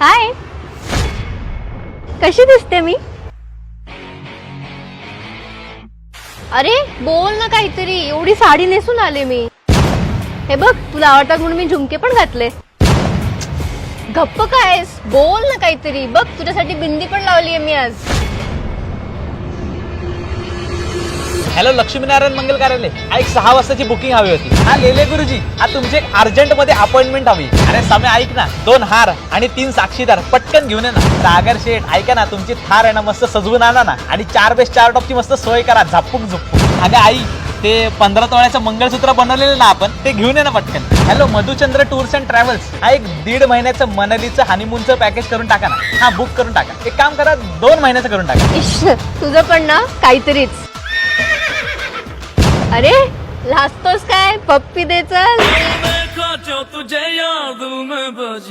हाय. कशी दिसते मी? अरे बोल ना काहीतरी. एवढी साडी नेसून आले मी. हे बघ तुला आवडतात म्हणून मी झुमके पण घातले. गप्प कायस बोल ना काहीतरी. बघ तुझ्यासाठी बिंदी पण लावली आहे मी आज. हॅलो लक्ष्मीनारायण मंगल कार्यालय एक सहा वाजताची बुकिंग हवी होती. हा लेले गुरुजी हा तुमची एक अर्जंटमध्ये अपॉइंटमेंट हवी. अरे समय ऐक ना. दोन हार आणि तीन साक्षीदार. पटकन घेऊन ये ना. सागर शेठ ऐका ना तुमची थार आहे ना मस्त सजवून आणा ना. आणि चार बेस चार टॉपची मस्त सोय करा. झापूक झुपूक. अगं आई ते पंधरा तोळ्याचं मंगळसूत्र बनवलेलं ना आपण ते घेऊन ये ना पटकन. Hello Madhuchandra tours and travels. हा एक दीड महिन्याचं मनालीचं हनीमूनचं पॅकेज करून टाका ना. हा बुक करून टाका. एक काम करा दोन महिन्याचं करून टाका. तुझं पण ना काहीतरीच. अरे लाजतोस काय? पप्पी दे चल. तुझे याद में बज